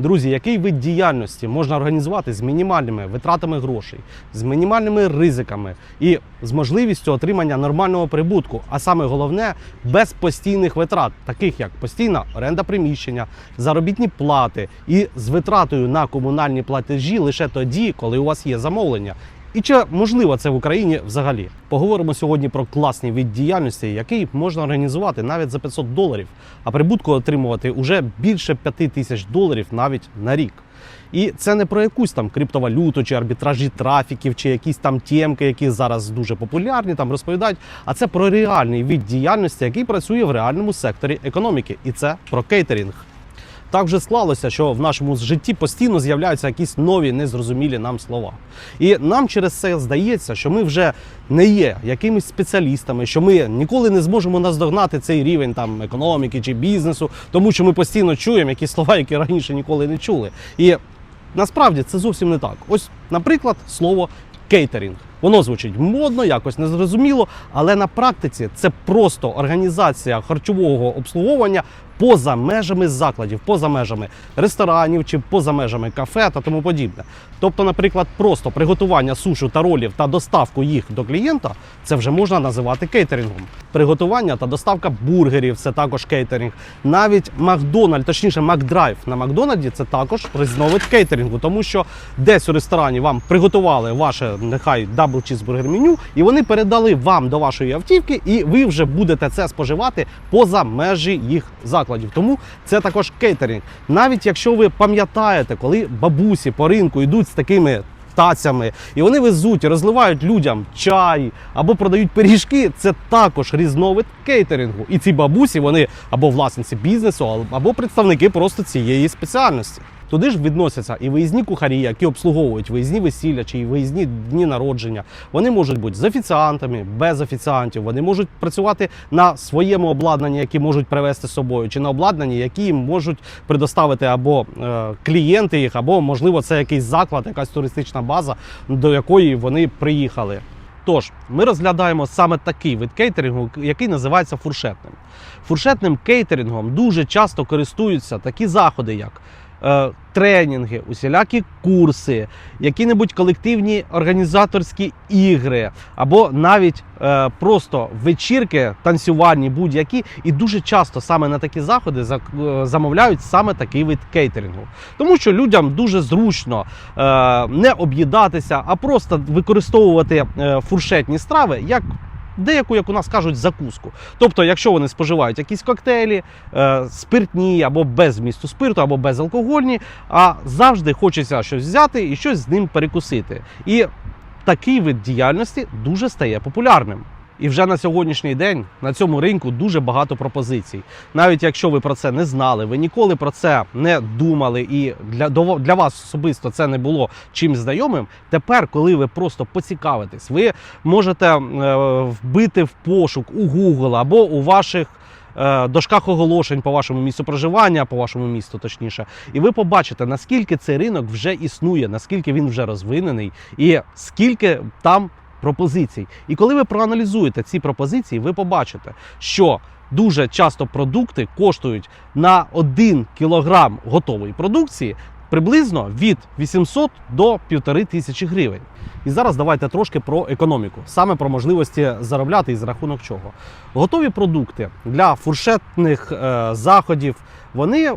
Друзі, який вид діяльності можна організувати з мінімальними витратами грошей, з мінімальними ризиками і з можливістю отримання нормального прибутку, а саме головне без постійних витрат, таких як постійна оренда приміщення, заробітні плати і з витратою на комунальні платежі лише тоді, коли у вас є замовлення. І чи можливо це в Україні взагалі? Поговоримо сьогодні про класний від діяльності, який можна організувати навіть за 500 доларів, а прибутку отримувати уже більше 5 тисяч доларів навіть на рік. І це не про якусь там криптовалюту чи арбітражі трафіків, чи якісь там темки, які зараз дуже популярні, там розповідають. А це про реальний від діяльності, який працює в реальному секторі економіки, і це про кейтерінг. Так вже склалося, що в нашому житті постійно з'являються якісь нові незрозумілі нам слова. І нам через це здається, що ми вже не є якимись спеціалістами, що ми ніколи не зможемо наздогнати цей рівень там економіки чи бізнесу, тому що ми постійно чуємо якісь слова, які раніше ніколи не чули. І насправді це зовсім не так. Ось, наприклад, слово кейтерінг. Воно звучить модно, якось незрозуміло, але на практиці це просто організація харчового обслуговування поза межами закладів, поза межами ресторанів чи поза межами кафе та тому подібне. Тобто, наприклад, просто приготування сушу та ролів та доставку їх до клієнта це вже можна називати кейтерингом. Приготування та доставка бургерів це також кейтеринг. Навіть Макдональд, точніше, Макдрайв на Макдональді це також різновид кейтерингу, тому що десь у ресторані вам приготували ваше нехай дабл чізбургер меню, і вони передали вам до вашої автівки, і ви вже будете це споживати поза межі їх закладів. Тому це також кейтеринг. Навіть якщо ви пам'ятаєте, коли бабусі по ринку йдуть з такими тацями, і вони везуть розливають людям чай або продають пиріжки. Це також різновид кейтерингу. І ці бабусі вони або власниці бізнесу, або представники просто цієї спеціальності. Туди ж відносяться і виїзні кухарі, які обслуговують виїзні весілля чи виїзні дні народження. Вони можуть бути з офіціантами, без офіціантів. Вони можуть працювати на своєму обладнанні, які можуть привезти з собою, чи на обладнанні, які їм можуть предоставити або е, клієнти їх, або можливо це якийсь заклад, якась туристична база, до якої вони приїхали. Тож, ми розглядаємо саме такий вид кейтерингу, який називається фуршетним. Фуршетним кейтерингом дуже часто користуються такі заходи, як тренінги, усілякі курси, які-небудь колективні організаторські ігри, або навіть е, просто вечірки, танцювальні, будь-які. І дуже часто саме на такі заходи за- е, замовляють саме такий вид кейтерингу. Тому що людям дуже зручно е, не об'їдатися, а просто використовувати е, фуршетні страви як. Деяку, як у нас кажуть, закуску. Тобто, якщо вони споживають якісь коктейлі, е, спиртні або без змісту спирту, або безалкогольні, а завжди хочеться щось взяти і щось з ним перекусити. І такий вид діяльності дуже стає популярним. І вже на сьогоднішній день на цьому ринку дуже багато пропозицій. Навіть якщо ви про це не знали, ви ніколи про це не думали, і для, для вас особисто це не було чимсь знайомим. Тепер, коли ви просто поцікавитесь, ви можете е, вбити в пошук у Google або у ваших. е, Дошках оголошень по вашому місцю проживання, по вашому місту, точніше, і ви побачите, наскільки цей ринок вже існує, наскільки він вже розвинений, і скільки там пропозицій. І коли ви проаналізуєте ці пропозиції, ви побачите, що дуже часто продукти коштують на 1 кілограм готової продукції приблизно від 800 до 1500 тисячі гривень. І зараз давайте трошки про економіку, саме про можливості заробляти і з рахунок чого. Готові продукти для фуршетних е, заходів, вони,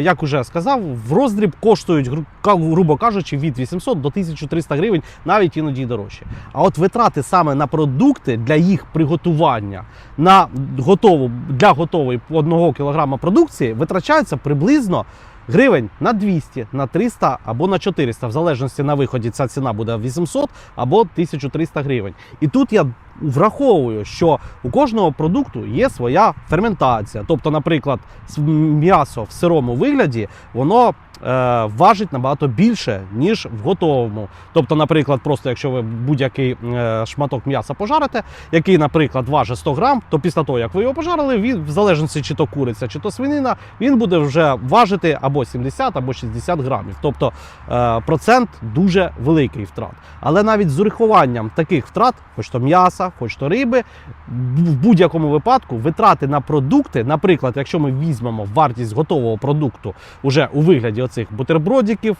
як уже сказав, в роздріб коштують, гру- грубо кажучи, від 800 до 1300 гривень, навіть іноді дорожче. А от витрати саме на продукти для їх приготування на готову для готової 1 кг продукції витрачаються приблизно гривень на 200, на 300 або на 400. В залежності на виході ця ціна буде 800 або 1300 гривень. І тут я враховую, що у кожного продукту є своя ферментація. Тобто, наприклад, м'ясо в сирому вигляді воно е, важить набагато більше, ніж в готовому. Тобто, наприклад, просто якщо ви будь-який е, шматок м'яса пожарите, який, наприклад, важить 100 грам, то після того, як ви його пожарили, він в залежності чи то куриця, чи то свинина, він буде вже важити або 70, або 60 грамів. Тобто е, процент дуже великий втрат. Але навіть з урахуванням таких втрат, хоч то м'яса, м'яса, хоч то риби. В будь-якому випадку витрати на продукти, наприклад, якщо ми візьмемо вартість готового продукту уже у вигляді оцих бутербродиків,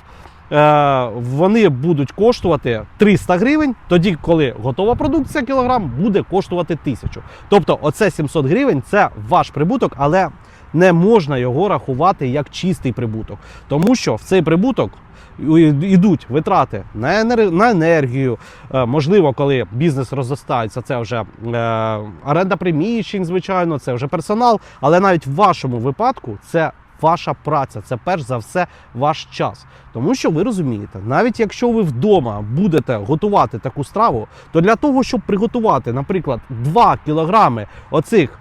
е, вони будуть коштувати 300 гривень, тоді, коли готова продукція кілограм буде коштувати 1000. Тобто, оце 700 гривень це ваш прибуток, але не можна його рахувати як чистий прибуток, тому що в цей прибуток йдуть витрати на енер- на енергію. Е, Можливо, коли бізнес розростається, це вже е, оренда приміщень, звичайно, це вже персонал. Але навіть в вашому випадку це ваша праця, це перш за все ваш час. Тому що ви розумієте, навіть якщо ви вдома будете готувати таку страву, то для того, щоб приготувати, наприклад, 2 кілограми оцих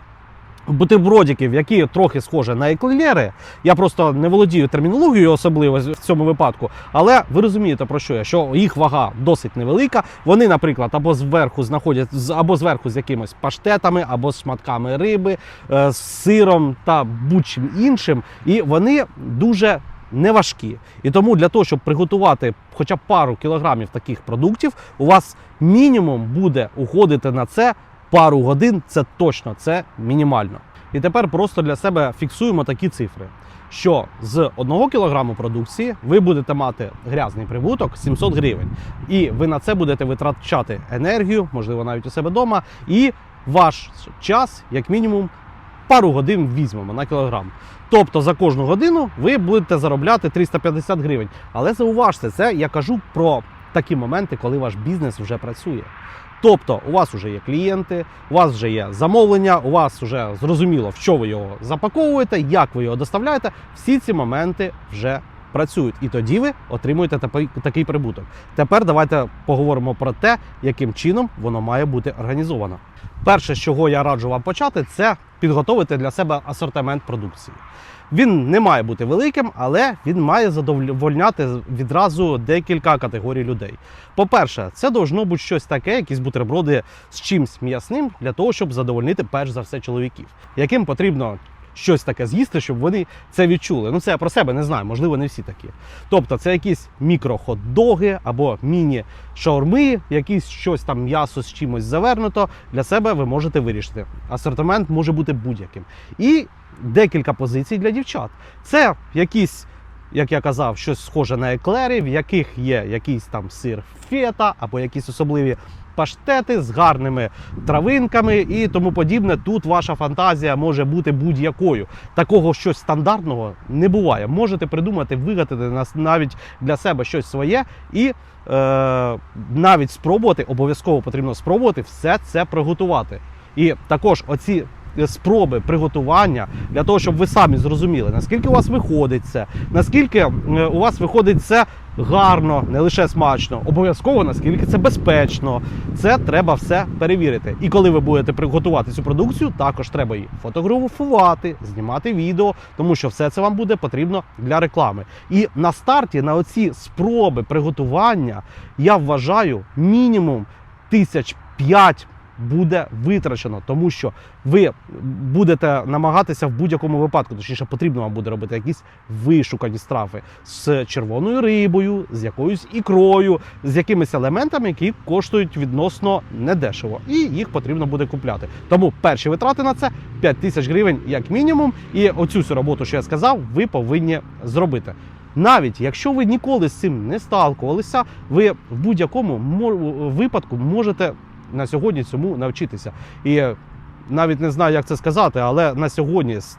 бутербродиків, які трохи схожі на еклери. Я просто не володію термінологією, особливо в цьому випадку. Але ви розумієте про що я? Що їх вага досить невелика. Вони, наприклад, або зверху знаходять або зверху з якимись паштетами, або з шматками риби, е, з сиром та будь-чим іншим. І вони дуже не важкі. І тому для того, щоб приготувати хоча б пару кілограмів таких продуктів, у вас мінімум буде уходити на це пару годин. Це точно, це мінімально. І тепер просто для себе фіксуємо такі цифри. Що з 1 кілограму продукції ви будете мати грязний прибуток 700 гривень, і ви на це будете витрачати енергію, можливо, навіть у себе вдома, і ваш час, як мінімум, пару годин візьмемо на кілограм. Тобто за кожну годину ви будете заробляти 350 гривень. Але зауважте, це я кажу про такі моменти, коли ваш бізнес вже працює. Тобто, у вас вже є клієнти, у вас вже є замовлення, у вас вже зрозуміло, в що ви його запаковуєте, як ви його доставляєте. Всі ці моменти вже працюють, і тоді ви отримуєте такий, прибуток. Тепер давайте поговоримо про те, яким чином воно має бути організовано. Перше, з чого я раджу вам почати, це підготовити для себе асортимент продукції. Він не має бути великим, але він має задовольняти відразу декілька категорій людей. По-перше, це должно бути щось таке, якісь бутерброди з чимсь м'ясним для того, щоб задовольнити перш за все чоловіків, яким потрібно щось таке з'їсти, щоб вони це відчули. Ну це я про себе не знаю, можливо, не всі такі. Тобто, це якісь мікро-хот-доги або міні-шаурми, якісь щось там м'ясо з чимось завернуто. Для себе ви можете вирішити. Асортимент може бути будь-яким. І декілька позицій для дівчат. Це якісь. Як я казав, щось схоже на еклери, в яких є якийсь там сир фета або якісь особливі паштети з гарними травинками і тому подібне. Тут ваша фантазія може бути будь-якою. Такого щось стандартного не буває. Можете придумати, вигадати навіть для себе щось своє і е, навіть спробувати, обов'язково потрібно спробувати все це приготувати. І також оці спроби приготування для того, щоб ви самі зрозуміли, наскільки у вас виходить це, наскільки е, у вас виходить це гарно, не лише смачно, обов'язково наскільки це безпечно. Це треба все перевірити. І коли ви будете приготувати цю продукцію, також треба її фотографувати, знімати відео, тому що все це вам буде потрібно для реклами. І на старті на оці спроби приготування я вважаю мінімум тисяч п'ять буде витрачено, тому що ви будете намагатися в будь-якому випадку, точніше, потрібно вам буде робити якісь вишукані страфи з червоною рибою, з якоюсь ікрою, з якимись елементами, які коштують відносно недешево, і їх потрібно буде купляти. Тому перші витрати на це 5 тисяч гривень як мінімум. І оцю всю роботу, що я сказав, ви повинні зробити. Навіть якщо ви ніколи з цим не сталкувалися, ви в будь-якому випадку можете на сьогодні цьому навчитися. І навіть не знаю, як це сказати, але на сьогодні з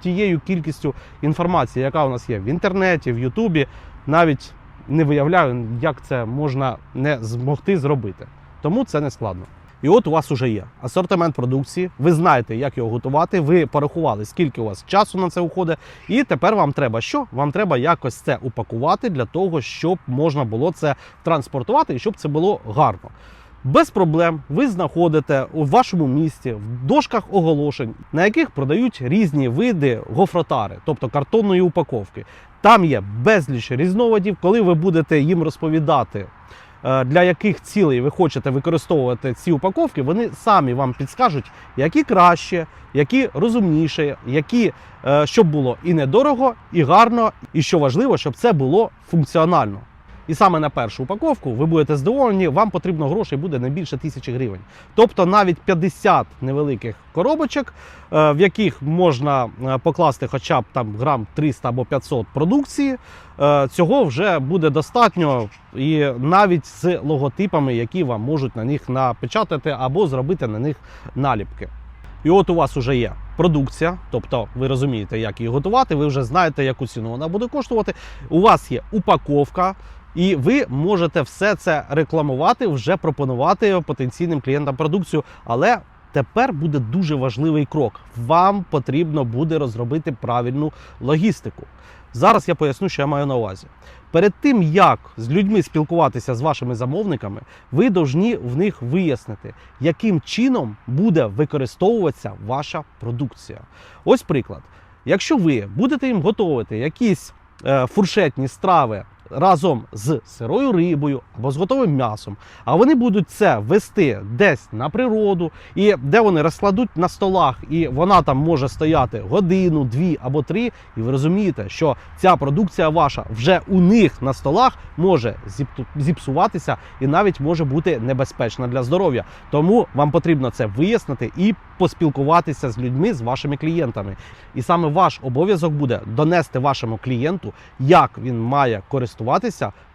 тією кількістю інформації, яка у нас є в інтернеті, в Ютубі, навіть не виявляю, як це можна не змогти зробити. Тому це не складно. І от у вас уже є асортимент продукції. Ви знаєте, як його готувати. Ви порахували, скільки у вас часу на це уходить. І тепер вам треба що? Вам треба якось це упакувати для того, щоб можна було це транспортувати і щоб це було гарно. Без проблем ви знаходите у вашому місті в дошках оголошень, на яких продають різні види гофротари, тобто картонної упаковки. Там є безліч різновидів, коли ви будете їм розповідати. е, Для яких цілей ви хочете використовувати ці упаковки, вони самі вам підскажуть, які краще, які розумніше, які е, щоб було і недорого, і гарно, і що важливо, щоб це було функціонально. І саме на першу упаковку ви будете здивовані, вам потрібно грошей буде не більше тисячі гривень. Тобто навіть 50 невеликих коробочок, е, в яких можна е, покласти хоча б там грам 300 або 500 продукції, е, цього вже буде достатньо, і навіть з логотипами, які вам можуть на них напечатати або зробити на них наліпки. І от у вас вже є продукція, тобто ви розумієте, як її готувати, ви вже знаєте, яку ціну вона буде коштувати. У вас є упаковка, і ви можете все це рекламувати, вже пропонувати потенційним клієнтам продукцію. Але тепер буде дуже важливий крок. Вам потрібно буде розробити правильну логістику. Зараз я поясню, що я маю на увазі. Перед тим, як з людьми спілкуватися з вашими замовниками, ви повинні в них вияснити, яким чином буде використовуватися ваша продукція. Ось приклад. Якщо ви будете їм готувати якісь е, фуршетні страви разом з сирою рибою або з готовим м'ясом, а вони будуть це вести десь на природу, і де вони розкладуть на столах, і вона там може стояти годину, дві або три. І ви розумієте, що ця продукція ваша вже у них на столах може зіпсуватися і навіть може бути небезпечна для здоров'я. Тому вам потрібно це вияснити і поспілкуватися з людьми, з вашими клієнтами. І саме ваш обов'язок буде донести вашому клієнту, як він має користуватися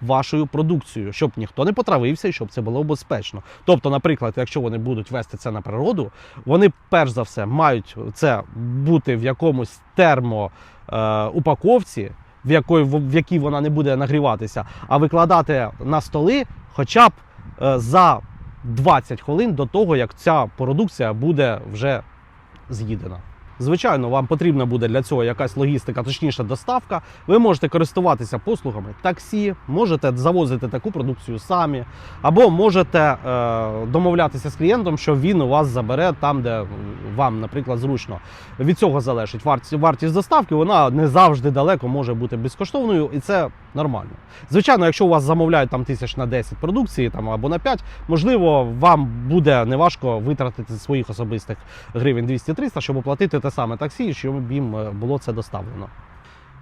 вашою продукцією, щоб ніхто не потравився і щоб це було безпечно. Тобто, наприклад, якщо вони будуть вести це на природу, вони перш за все мають це бути в якомусь термо е, в якої в якій вона не буде нагріватися, а викладати на столи хоча б е, за 20 хвилин до того, як ця продукція буде вже з'їдена. Звичайно, вам потрібна буде для цього якась логістика, точніше доставка. Ви можете користуватися послугами таксі, можете завозити таку продукцію самі, або можете е, домовлятися з клієнтом, що він у вас забере там, де вам, наприклад, зручно. Від цього залежить вартість, вартість доставки. Вона не завжди далеко може бути безкоштовною, і це нормально. Звичайно, якщо у вас замовляють там тисяч на 10 продукції там або на 5, можливо, вам буде неважко витратити своїх особистих гривень 200-300, щоб оплатити те саме таксі, щоб їм е, було це доставлено.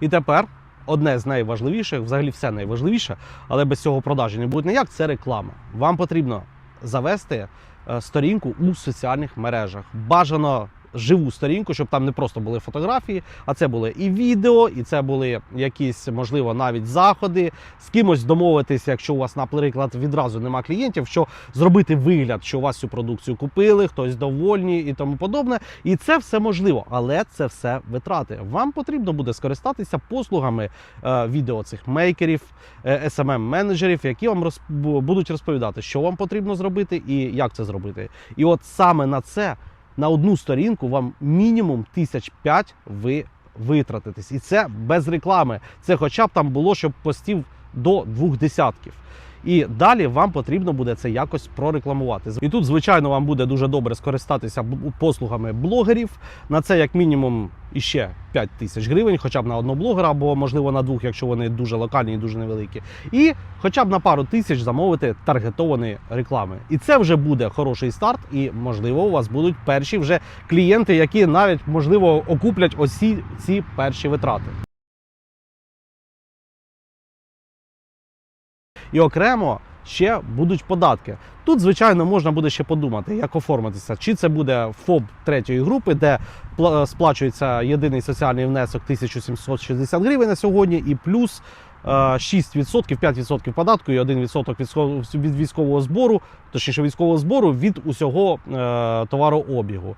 І тепер одне з найважливіших, взагалі все найважливіше, але без цього продажі не буде ніяк, це реклама. Вам потрібно завести е, сторінку у соціальних мережах. Бажано живу сторінку, щоб там не просто були фотографії, а це були і відео, і це були якісь, можливо, навіть заходи. З кимось домовитися, якщо у вас, наприклад, відразу нема клієнтів, що зробити вигляд, що у вас цю продукцію купили, хтось довольні і тому подобне. І це все можливо, але це все витрати. Вам потрібно буде скористатися послугами е, відео цих мейкерів, е, smm менеджерів які вам роз, бу- будуть розповідати, що вам потрібно зробити і як це зробити. І от саме на це, на одну сторінку, вам мінімум тисяч п'ять ви витратитесь. І це без реклами. Це хоча б там було, щоб постів до двох десятків. І далі вам потрібно буде це якось прорекламувати. І тут, звичайно, вам буде дуже добре скористатися послугами блогерів. На це як мінімум іще 5 тисяч гривень, хоча б на одного блогера, або можливо на двох, якщо вони дуже локальні і дуже невеликі. І хоча б на пару тисяч замовити таргетовані реклами. І це вже буде хороший старт, і можливо у вас будуть перші вже клієнти, які навіть можливо окуплять осі ці перші витрати. І окремо ще будуть податки. Тут, звичайно, можна буде ще подумати, як оформитися. Чи це буде ФОБ третьої групи, де пла- сплачується єдиний соціальний внесок 1760 гривень на сьогодні, і плюс е, 6%, 5% податку і 1% від військового збору, точніше військового збору від усього е, товарообігу.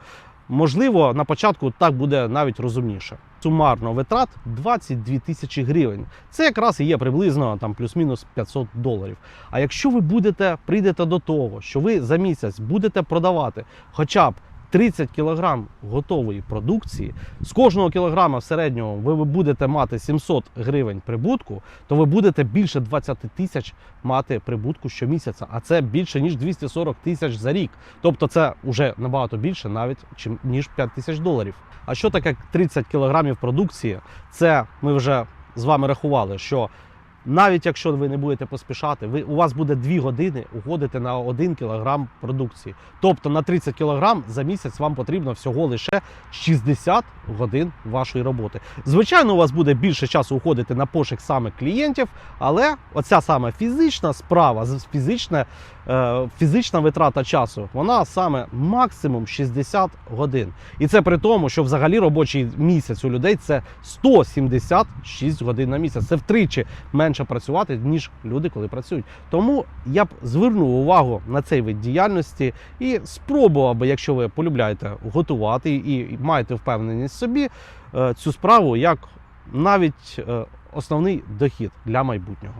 Можливо, на початку так буде навіть розумніше. Сумарно витрат 22 тисячі гривень. Це якраз і є приблизно там плюс-мінус 500 доларів. А якщо ви будете прийдете до того, що ви за місяць будете продавати хоча б 30 кілограм готової продукції, з кожного кілограма в середньому ви будете мати 700 гривень прибутку, то ви будете більше 20 тисяч мати прибутку щомісяця, а це більше ніж 240 тисяч за рік. Тобто це вже набагато більше, навіть ніж 5 тисяч доларів. А що таке 30 кілограмів продукції? Це ми вже з вами рахували, що навіть якщо ви не будете поспішати, ви, у вас буде 2 години уходити на 1 кг продукції. Тобто на 30 кг за місяць вам потрібно всього лише 60 годин вашої роботи. Звичайно, у вас буде більше часу уходити на пошук саме клієнтів, але оця саме фізична справа, фізична, е, фізична витрата часу, вона саме максимум 60 годин. І це при тому, що взагалі робочий місяць у людей це 176 годин на місяць. Це втричі менше працювати, ніж люди, коли працюють. Тому я б звернув увагу на цей вид діяльності і спробував би, якщо ви полюбляєте готувати і маєте впевненість в собі, е, цю справу як навіть е, основний дохід для майбутнього.